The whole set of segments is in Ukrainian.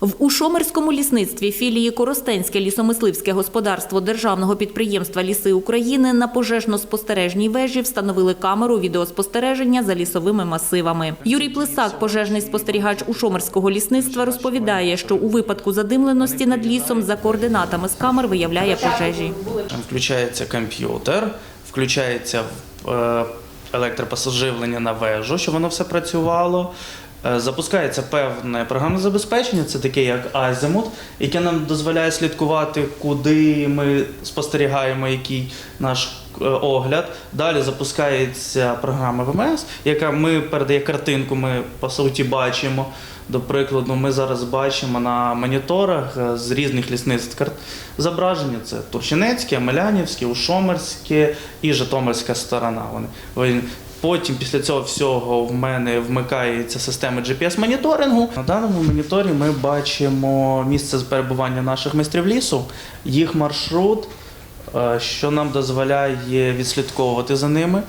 В Ушомерському лісництві філії Коростенське лісомисливське господарство державного підприємства Ліси України на пожежно-спостережній вежі встановили камеру відеоспостереження за лісовими масивами. Юрій Плесак, пожежний спостерігач Ушомерського лісництва, розповідає, що у випадку задимленості над лісом за координатами з камер виявляє пожежі. Включається комп'ютер, включається е, електропосаживлення на вежу, щоб воно все працювало. Е, Запускається певне програмне забезпечення, це таке як Азимут, яке нам дозволяє слідкувати, куди ми спостерігаємо, який наш е, огляд. Далі запускається програма ВМС, яка ми передає картинку, ми по суті бачимо. До прикладу, ми зараз бачимо на моніторах е, з різних лісництв карт зображення. Це Турчинецьке, Мелянівське, Ушомерське і Житомирська сторона. Вони вони- Потім після цього всього в мене вмикається система GPS-моніторингу. На даному моніторі ми бачимо місце перебування наших майстрів лісу, їх маршрут, е, що нам дозволяє відслідковувати за ними.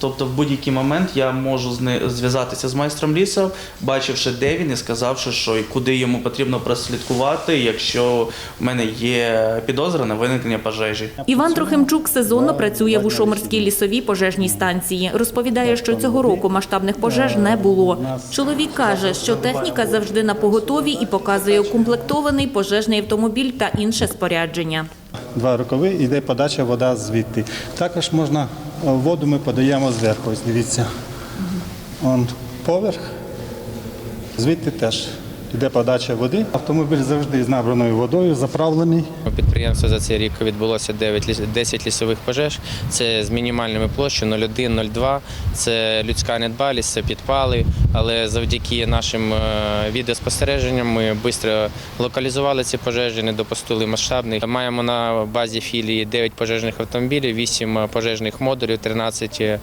Тобто в будь-який момент я можу зв'язатися з майстром лісу, бачивши, де він і сказавши, що і куди йому потрібно прослідкувати, якщо в мене є підозра на виникнення пожежі. Іван Трохимчук сезонно працює в Ушомерській лісовій пожежній станції. Розповідає, що цього року масштабних пожеж не було. Чоловік каже, що техніка завжди на поготові і показує укомплектований пожежний автомобіль та інше спорядження. Два рукави йде подача вода звідти. Також можна воду ми подаємо зверху. Ось дивіться. Он поверх. Звідти теж йде подача води. Автомобіль завжди з набраною водою, заправлений. У підприємства за цей рік відбулося 9, 10 лісових пожеж. Це з мінімальними площею 0,1, 0,2. Це людська недбалість, це підпали. Але завдяки нашим е, відеоспостереженням ми швидко локалізували ці пожежі, не допустили масштабних. Маємо на базі філії 9 пожежних автомобілів, 8 пожежних модулів, 13 е,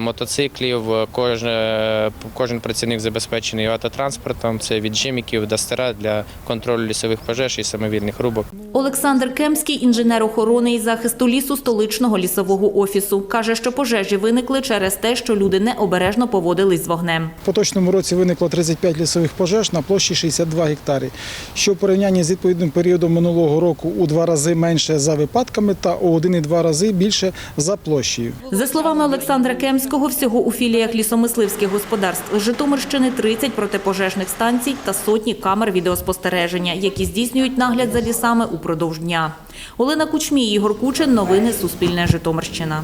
мотоциклів. Кожен, кожен працівник забезпечений автотранспортом. Це від жиміків Дастера для контролю лісових пожеж і самовільних рубок. Олександр Кемський, інженер охорони і захисту лісу столичного лісового офісу, каже, що пожежі виникли через те, що люди необережно поводились з вогнем. В поточному році виникло 35 лісових пожеж на площі 62 гектари, що в порівнянні з відповідним періодом минулого року у два рази менше за випадками та у 1,2 рази більше за площею. За словами Олександра Кемського, всього у філіях лісомисливських господарств Житомирщини 30 протипожежних станцій та сотні камер відеоспостереження, які здійснюють нагляд за лісами упродовж дня. Олена Кучмій, Ігор Кучин. Новини Суспільне Житомирщина.